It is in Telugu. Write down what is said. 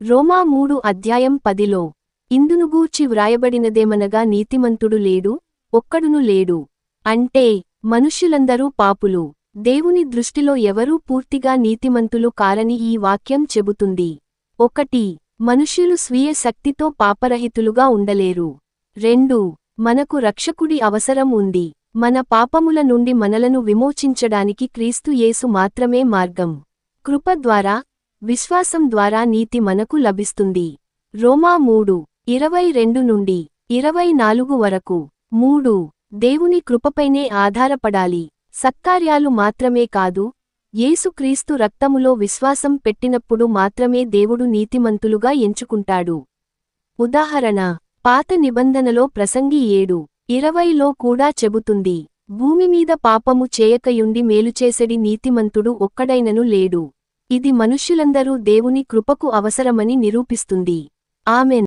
రోమా మూడు అధ్యాయం పదిలో ఇందునుగూర్చి వ్రాయబడినదేమనగా నీతిమంతుడు లేడు ఒక్కడును లేడు. అంటే మనుష్యులందరూ పాపులు. దేవుని దృష్టిలో ఎవరూ పూర్తిగా నీతిమంతులు కారని ఈ వాక్యం చెబుతుంది. ఒకటి మనుష్యులు స్వీయ శక్తితో పాపరహితులుగా ఉండలేరు. రెండు మనకు రక్షకుడి అవసరం ఉంది. మన పాపముల నుండి మనలను విమోచించడానికి క్రీస్తు యేసు మాత్రమే మార్గం. కృప ద్వారా విశ్వాసం ద్వారా నీతి మనకు లభిస్తుంది. రోమా మూడు ఇరవై రెండు నుండి ఇరవై నాలుగు వరకు. మూడు దేవుని కృపపైనే ఆధారపడాలి. సత్కార్యాలు మాత్రమే కాదు యేసుక్రీస్తు రక్తములో విశ్వాసం పెట్టినప్పుడు మాత్రమే దేవుడు నీతిమంతులుగా ఎంచుకుంటాడు. ఉదాహరణ పాత నిబంధనలో ప్రసంగి ఏడు ఇరవైలో కూడా చెబుతుంది భూమిమీద పాపము చేయకయుండి మేలుచేసెడి నీతిమంతుడు ఒక్కడైనను లేడు. ఇది మనుష్యులందరూ దేవుని కృపకు అవసరమని నిరూపిస్తుంది. ఆమెన్.